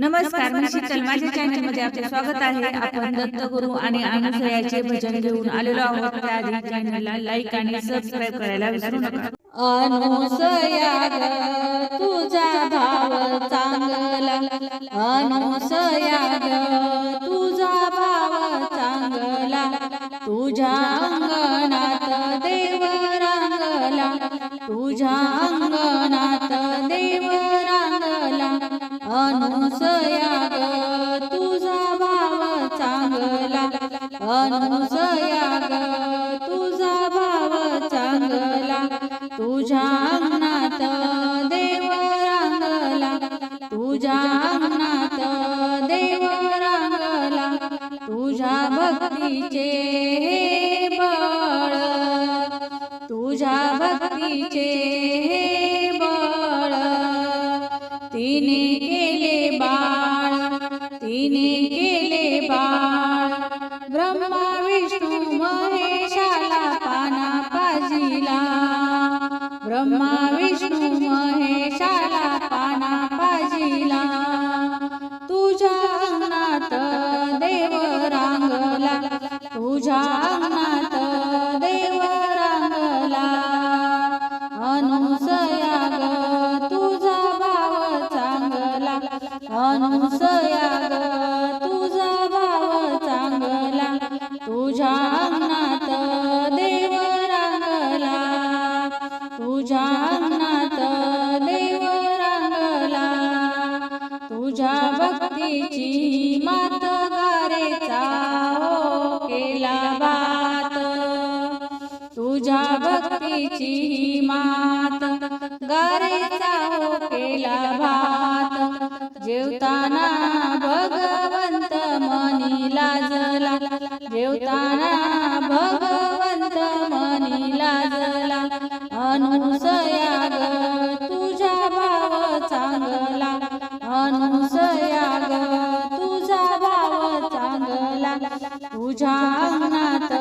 नमस्कार मी शीतल. माझ्या चॅनलमध्ये आपले स्वागत आहे. आपण दत्तगुरु आणि अनुसयाचे भजन घेऊन आलेलो आहोत. त्याआधी चॅनलला लाईक आणि सबस्क्राईब करायला विसरू नका. अनुसया तुझा भाव चांगला. अनुसया तुझा भाव चांगला. तुझ्या अंगणात देव रांगला तुझ्या अंगणात देव अनुसया तुझा भाव चांगला. अनुसया तुझा भाव चांगला. तुझ्या अंगणात देव रांगला. तुझ्या अंगणात देव रांगला. तुझ्या भक्तीचे हे बळ. तुझ्या भक्तीचे हे बळ. तिने गेले केले बाळ ब्रह्मा विष्णू महेशाला पाना पाजिला। ब्रह्मा विष्णू महेशाला पाना पाजिला। तुझ्या अंगणात देव रांगला तुझ्या अंगणात देव रांगला अनुसया ग तुझा भाव चांगला। अनुसया ग तुझ्या भक्तीची मात गारेचा हो केला बात. तुझ्या भक्तीची मात गारेचा हो केला भात. जेवताना भगवंत मनी लाजला जेवताना भगवंत तुझ्या अंगणात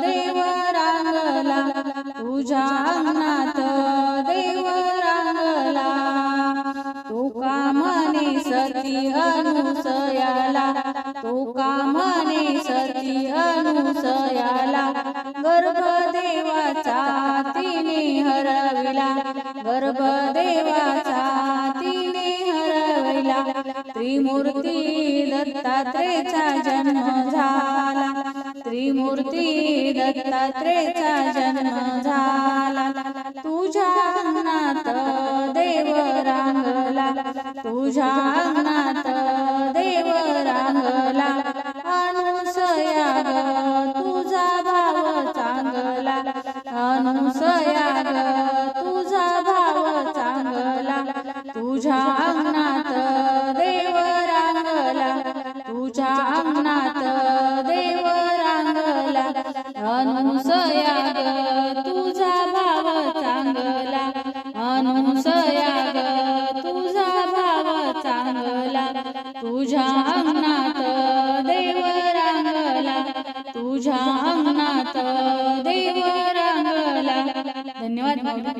देव रांगला. तुझ्या अंगणात देव रांगला. तो कामने सती अनुसयाला? तो कामने सती अनुसयाला? गर्भदेवाचा तिने हरविला. गर्भदेवाचा झाला. त्रिमूर्ती दत्तात्रेचा जन्म झाला. त्रिमूर्ती दत्तात्रेचा जन्म झाला. तुझ्या अंगणात देव रांगला. तुझ्या अंगणात देव रांगला. अनुसया ग तुझा भाव चांगला. अनुसया ग तुझा भाव चांगला. तुझ्या अंगणात अनुसया ग तुझा भाव चांगला. अनुसया ग तुझा भाव चांगला. तुझ्या अंगणात देव रांगला. तुझ्या अंगणात देव रांगला. धन्यवाद